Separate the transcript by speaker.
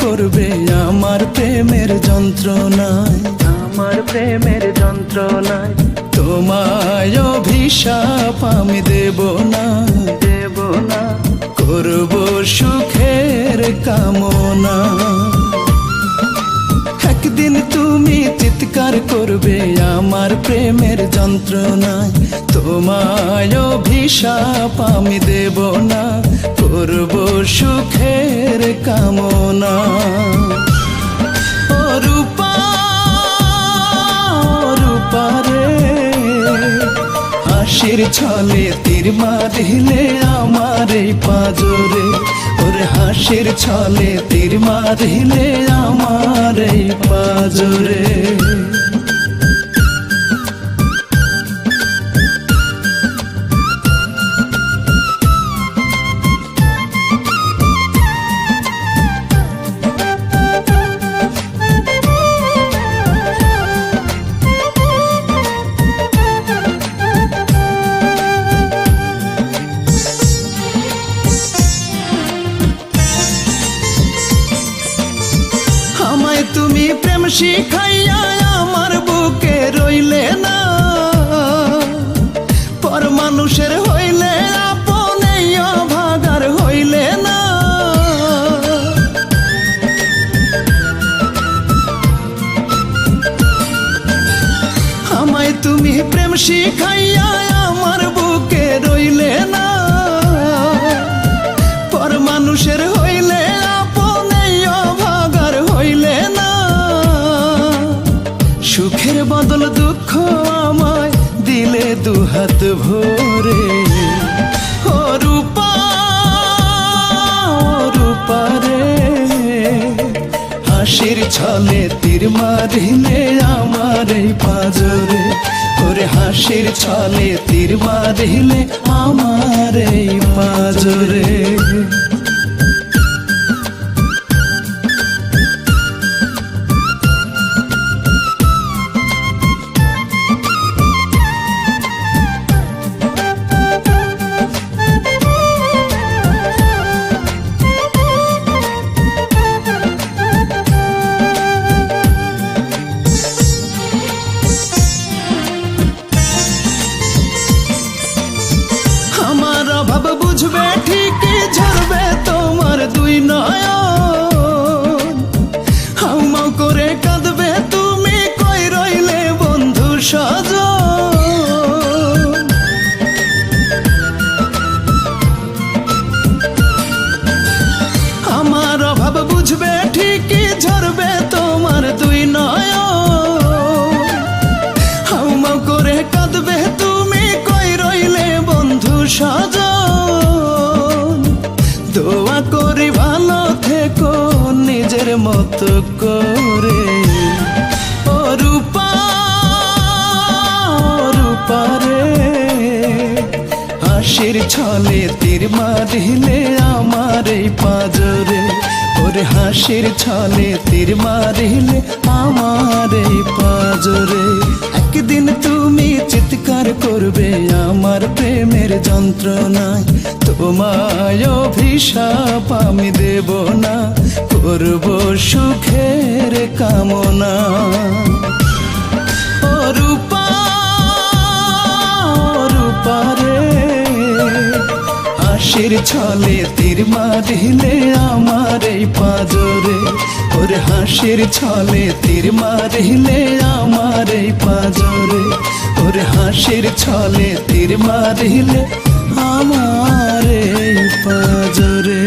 Speaker 1: করবে আমার প্রেমের যন্ত্রণায়? আমার প্রেমের যন্ত্রণায়। তোমায় অভিশাপ আমি দেব না। দেব না। করব সুখের কামনা। একদিন তুমি চিৎকার করবে আমার প্রেমের যন্ত্রণায়। তোমায় অভিশাপ আমি দেব না। করব সুখের কামনা। রূপা হাসির ছলে তীর মারিলে আমার এই পাজরে। ওরে হাসির ছলে তীর মারিলে আমার এই পাজরে। শিখাইয়া আমার বুকে রইলে না। পর মানুষের হইলে আপনে ভাগার হইলে না। আমায় তুমি প্রেম শিখাইয়া আমার বুকে রইলে দুহাত ভরে ও রূপা রূপা রে হাসির ছলে তীর মারিলে আমার এই পাজরে ওরে হাসির ছলে তীর মারিলে আমার এই পাজরে হাউমাউ করে কাঁদবে, তুমি কই রইলে বন্ধু সজ আমার অভাব বুঝবে, ঠিকই ঝরবে তোমার দুই নয়ন। হাউমাউ করে কাঁদবে, তুমি কই রইলে বন্ধু সাজন দোয়া করি ভালো থেকো। নিজের মতো করে হাসির ছলে তীর মারিলে আমার এই পাজরে। ওরে হাসির ছলে তীর মারিলে আমার এই পাজরে। একদিন তুমি চিৎকার করবে আমার প্রেমের যন্ত্রণায়। তোমায় অভিশাপ আমি দেব না, করব সুখের কামনা। হাসির ছলে তীর মারিলে আমার এই পাজরে। ওর হাসির ছলে তীর মারিলে আমার এই পাজরে। ওর হাসির ছলে তীর মারিলে আমার এই পাজরে।